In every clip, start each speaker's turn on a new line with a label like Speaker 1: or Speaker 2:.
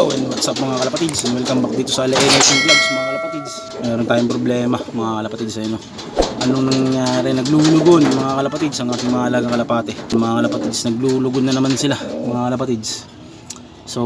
Speaker 1: Hello and what's up mga kalapatids? And welcome back dito sa Nation Vlogs mga kalapatids. Meron tayong problema mga kalapatids ayun no? Anong nangyari? Naglulugon mga kalapatids ang ating mga alagang kalapate. Mga kalapatids naglulugon na naman sila mga kalapatids. So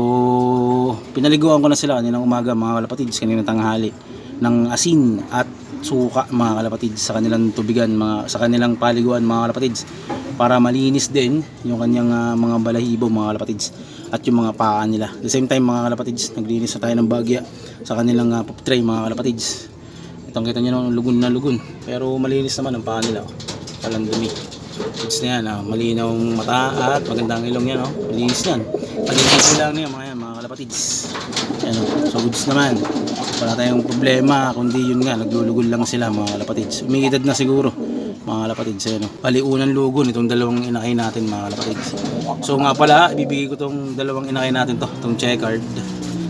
Speaker 1: pinaliguan ko na sila kaninang umaga mga kalapatids kaninang tanghali ng asin at suka mga kalapatids sa kanilang tubigan mga sa kanilang paliguan mga kalapatids para malinis din yung kanyang ah, mga balahibo mga kalapatids at yung mga paa nila. The same time mga kalapatids, naglinis na tayo ng bagya sa kanilang uh, pop tray mga kalapatids. Itong kita nyo no, lugun na lugun. Pero malinis naman ang paa nila. Oh. Walang dumi. Goods na yan. ah. Malinaw ang mata at magandang ilong yan. Oh. Malinis yan. Malinis lang yan mga yan mga kalapatids. Yan, oh. So goods naman. Wala tayong problema kundi yun nga naglulugol lang sila mga kalapatids. Umiidad na siguro mga kalapatids. Ayan, oh. Paliunan lugon itong dalawang inakay natin mga kalapatids. So nga pala, ibibigay ko tong dalawang inakay natin to, tong checkered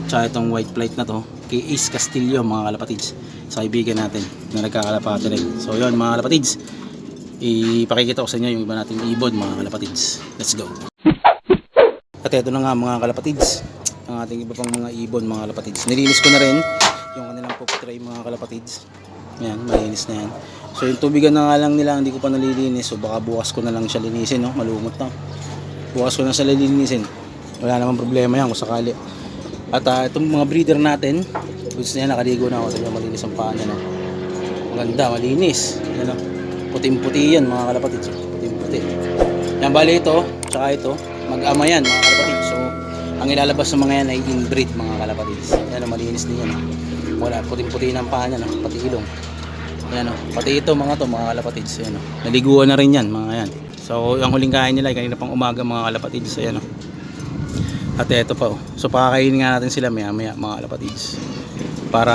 Speaker 1: tsaka itong white plate na to kay Ace Castillo mga kalapatids sa kaibigan natin na nagkakalapati rin. So yun mga kalapatids, ipakikita ko sa inyo yung iba nating ibon mga kalapatids. Let's go! At ito na nga mga kalapatids, ang ating iba pang mga ibon mga kalapatids. Nilinis ko na rin yung kanilang pop tray mga kalapatids. Yan, malinis na yan. So yung tubigan na nga lang nila, hindi ko pa nalilinis. So baka bukas ko na lang siya linisin, no? Malumot na. Bukas ko na siya lilinisin. Wala namang problema yan kung sakali. At ah, itong mga breeder natin, goods na nakaligo na ako. Sabi malinis ang paa niya, no? Maganda, malinis. Yan, no? Puting-puti yan, mga kalapatids. Puting-puti. Yan, bali ito, tsaka ito, mag-ama yan, mga kalapatids. So, ang ilalabas ng mga yan ay inbreed, mga kalapatids. Yan, no? malinis din yan. no? Wala, puting-puti ng paa niya, no? pati ilong. Yan, no? pati ito, mga to, mga kalapatids. Yan, no? Naliguan na rin yan, mga yan. So, ang huling kain nila ay kanina pang umaga, mga kalapatids. Ayan, no? At eto pa, oh. so pakakainin nga natin sila maya maya mga kalapatids. Para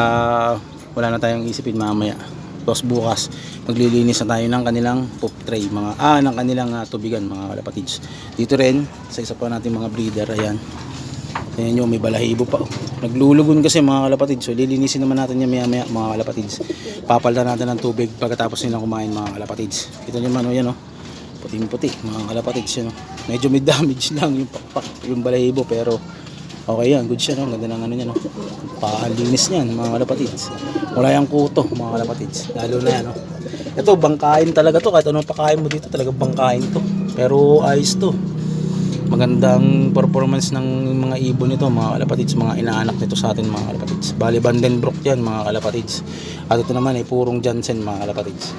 Speaker 1: wala na tayong isipin mamaya. Tapos bukas, maglilinis na tayo ng kanilang poop tray, mga ah, ng kanilang ah, tubigan mga kalapatids. Dito rin, sa isa pa natin mga breeder, ayan. Ayan yung may balahibo pa. Oh. Naglulugon kasi mga kalapatids. So lilinisin naman natin yan maya maya mga kalapatids. Papalitan natin ng tubig pagkatapos nila kumain mga kalapatids. Kita nyo man o yan o. Puting puti mga kalapatids yan o. Medyo may damage lang yung pakpak, yung balahibo pero okay yan. Good siya no. Ganda ng ano niya no. Pakalinis niyan mga kalapatids. Wala yung kuto mga kalapatids. Lalo na yan no. Ito bangkain talaga to. Kahit anong pakain mo dito talaga bangkain to. Pero ayos to magandang performance ng mga ibon nito mga kalapatids mga inaanak nito sa atin mga kalapatids. Bali Vandenbroek yan mga kalapatids. At ito naman ay purong Jansen mga kalapatids.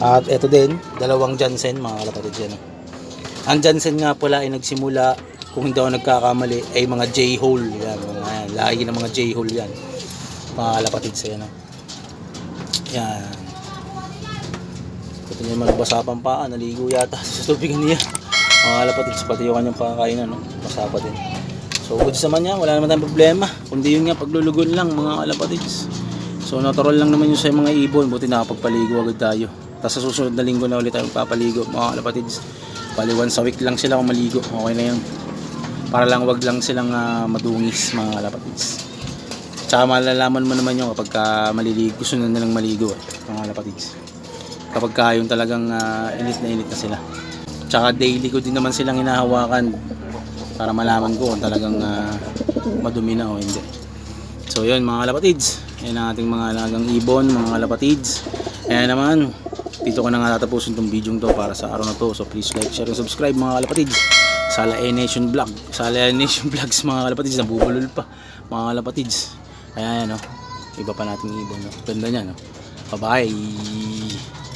Speaker 1: At ito din dalawang Jansen mga kalapatids yan oh. ang Jansen nga pala ay nagsimula kung hindi ako nagkakamali ay mga J-hole yan mga yan, ng mga J-hole yan mga kalapatids yan oh. yan. Ito niya malabasa pang paa naligo yata sa tubigan niya mga kalapatids pati yung kanyang pakakainan no? masapa din. So goods naman yan. Wala naman tayong problema. Kundi yun nga paglulugon lang mga kalapatids. So natural lang naman yun sa mga ibon. Buti nakapagpaligo agad tayo. Tapos sa susunod na linggo na ulit tayo papaligo mga kalapatids. Bali once a week lang sila kung maligo. Okay na yun. Para lang wag lang silang ah, madungis mga kalapatids. Tsaka malalaman mo naman yun kapag ka maliligo gusto na nilang maligo eh, mga kalapatids. Kapag ka yung talagang ah, init na init na sila Tsaka daily ko din naman silang hinahawakan para malaman ko kung talagang ah, madumi na o hindi. So yun mga kalapatids, yan ang ating mga alagang ibon, mga kalapatids. Kaya naman, dito ko na nga tatapusin tong video to para sa araw na to. So please like, share, and subscribe mga kalapatids. Sala A Nation Vlog. Sala A Nation Vlogs mga kalapatids, nabubulol pa mga kalapatids. Kaya yan o, iba pa nating ibon. No? Ganda niya no. Bye bye.